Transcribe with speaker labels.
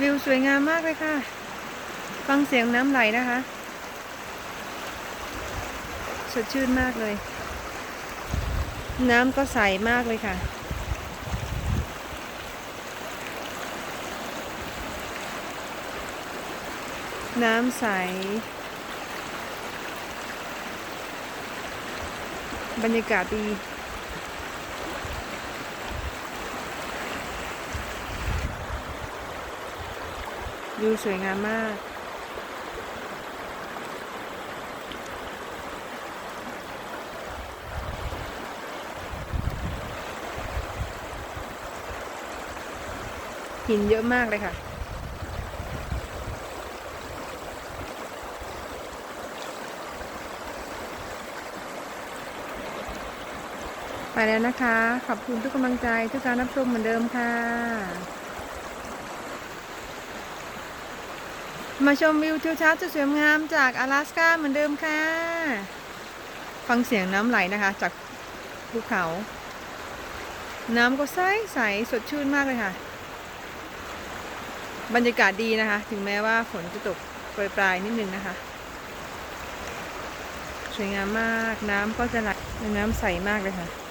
Speaker 1: วิวสวยงามมากเลยค่ะ ฟังเสียงน้ำไหลนะคะ สดชื่นมากเลย น้ำก็ใสมากเลยค่ะ น้ำใส บรรยากาศดี วิวสวยงามมาก หินเยอะมากเลยค่ะไปแล้วนะคะ ขอบคุณทุกกำลังใจทุกการรับชมเหมือนเดิมค่ะ มาชมวิวทิวทัศน์สวยงามจาก阿拉สกาเหมือนเดิมค่ะ ฟังเสียงน้ำไหลนะคะ จากภูเขา น้ำก็ใสใสสดชื่นมากเลยค่ะ บรรยากาศดีนะคะ ถึงแม้ว่าฝนจะตกปลายๆนิดนึงนะคะ สวยงามมากน้ำก็จะไหลน้ำใสมากเลยค่ะ